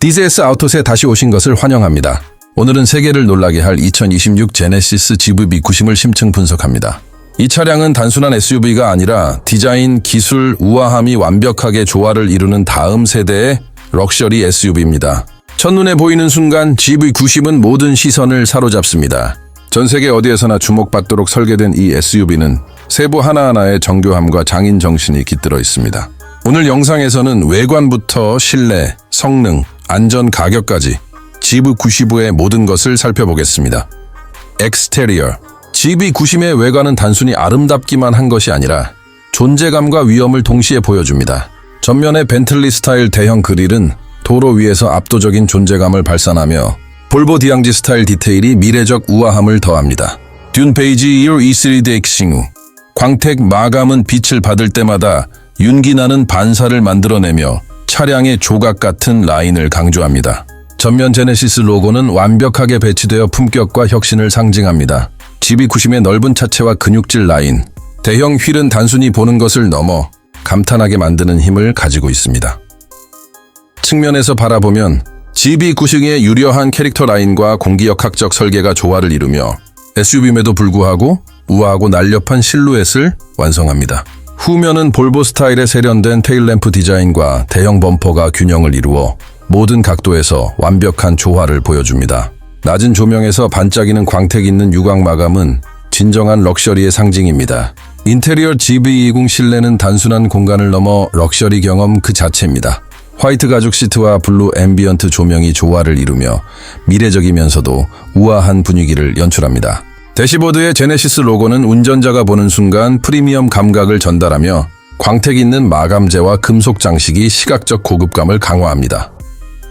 디즈에스 아우토스에 다시 오신 것을 환영합니다. 오늘은 세계를 놀라게 할 2026 제네시스 GVB 90을 심층 분석합니다. 이 차량은 단순한 SUV가 아니라 디자인, 기술, 우아함이 완벽하게 조화를 이루는 다음 세대의 럭셔리 SUV입니다. 첫눈에 보이는 순간 GV90은 모든 시선을 사로잡습니다. 전 세계 어디에서나 주목받도록 설계된 이 SUV는 세부 하나하나의 정교함과 장인 정신이 깃들어 있습니다. 오늘 영상에서는 외관부터 실내, 성능, 안전, 가격까지 GV95의 모든 것을 살펴보겠습니다. 엑스테리어 GV90의 외관은 단순히 아름답기만 한 것이 아니라 존재감과 위험을 동시에 보여줍니다. 전면의 벤틀리 스타일 대형 그릴은 도로 위에서 압도적인 존재감을 발산하며 볼보 디앙지 스타일 디테일이 미래적 우아함을 더합니다. 듄 베이지 1 E3D 엑싱 후 광택 마감은 빛을 받을 때마다 윤기나는 반사를 만들어내며 차량의 조각 같은 라인을 강조합니다. 전면 제네시스 로고는 완벽하게 배치되어 품격과 혁신을 상징합니다. GV90의 넓은 차체와 근육질 라인, 대형 휠은 단순히 보는 것을 넘어 감탄하게 만드는 힘을 가지고 있습니다. 측면에서 바라보면 GV90의 유려한 캐릭터 라인과 공기역학적 설계가 조화를 이루며 SUV임에도 불구하고 우아하고 날렵한 실루엣을 완성합니다. 후면은 볼보 스타일의 세련된 테일램프 디자인과 대형 범퍼가 균형을 이루어 모든 각도에서 완벽한 조화를 보여줍니다. 낮은 조명에서 반짝이는 광택 있는 유광 마감은 진정한 럭셔리의 상징입니다. 인테리어 GV20 실내는 단순한 공간을 넘어 럭셔리 경험 그 자체입니다. 화이트 가죽 시트와 블루 앰비언트 조명이 조화를 이루며 미래적이면서도 우아한 분위기를 연출합니다. 대시보드의 제네시스 로고는 운전자가 보는 순간 프리미엄 감각을 전달하며 광택 있는 마감재와 금속 장식이 시각적 고급감을 강화합니다.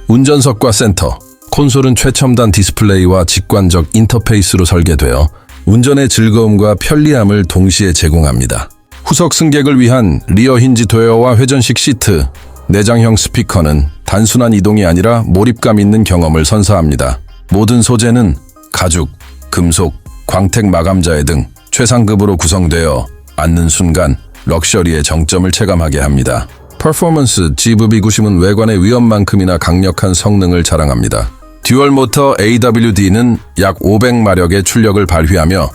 운전석과 센터, 콘솔은 최첨단 디스플레이와 직관적 인터페이스로 설계되어 운전의 즐거움과 편리함을 동시에 제공합니다. 후석 승객을 위한 리어 힌지 도어와 회전식 시트, 내장형 스피커는 단순한 이동이 아니라 몰입감 있는 경험을 선사합니다. 모든 소재는 가죽, 금속, 광택 마감자의 등 최상급으로 구성되어 앉는 순간 럭셔리의 정점을 체감하게 합니다. 퍼포먼스 GV90은 외관의 위험만큼이나 강력한 성능을 자랑합니다. 듀얼 모터 AWD는 약 500마력의 출력을 발휘하며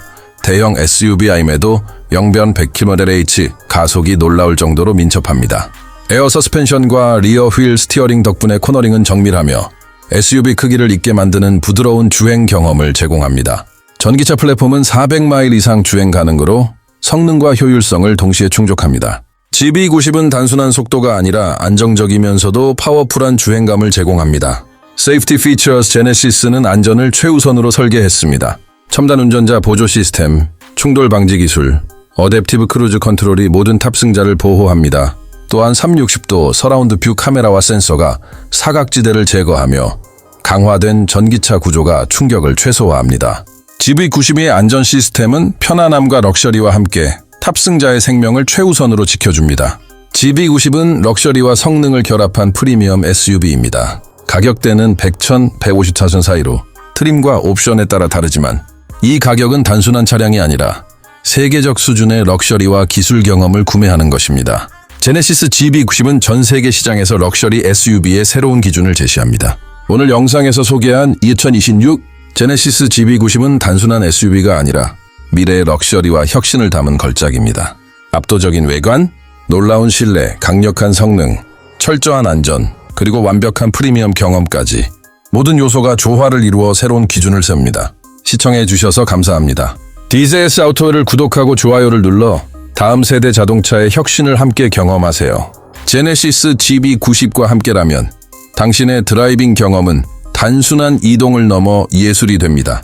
대형 SUV임에도 영변 100kmh 가속이 놀라울 정도로 민첩합니다. 에어 서스펜션과 리어 휠 스티어링 덕분에 코너링은 정밀하며 SUV 크기를 잊게 만드는 부드러운 주행 경험을 제공합니다. 전기차 플랫폼은 400마일 이상 주행 가능으로 성능과 효율성을 동시에 충족합니다. GV90은 단순한 속도가 아니라 안정적이면서도 파워풀한 주행감을 제공합니다. 세이프티 피처스 제네시스는 안전을 최우선으로 설계했습니다. 첨단 운전자 보조 시스템, 충돌 방지 기술, 어댑티브 크루즈 컨트롤이 모든 탑승자를 보호합니다. 또한 360도 서라운드 뷰 카메라와 센서가 사각지대를 제거하며 강화된 전기차 구조가 충격을 최소화합니다. GV92의 안전 시스템은 편안함과 럭셔리와 함께 탑승자의 생명을 최우선으로 지켜줍니다. GV90은 럭셔리와 성능을 결합한 프리미엄 SUV입니다. 가격대는 100천, 150차선 사이로 트림과 옵션에 따라 다르지만 이 가격은 단순한 차량이 아니라 세계적 수준의 럭셔리와 기술 경험을 구매하는 것입니다. 제네시스 GV90은 전 세계 시장에서 럭셔리 SUV의 새로운 기준을 제시합니다. 오늘 영상에서 소개한 2026 제네시스 GV90은 단순한 SUV가 아니라 미래의 럭셔리와 혁신을 담은 걸작입니다. 압도적인 외관, 놀라운 실내, 강력한 성능, 철저한 안전, 그리고 완벽한 프리미엄 경험까지 모든 요소가 조화를 이루어 새로운 기준을 세웁니다. 시청해 주셔서 감사합니다. DZS 아우토를 구독하고 좋아요를 눌러 다음 세대 자동차의 혁신을 함께 경험하세요. 제네시스 GB90과 함께라면 당신의 드라이빙 경험은 단순한 이동을 넘어 예술이 됩니다.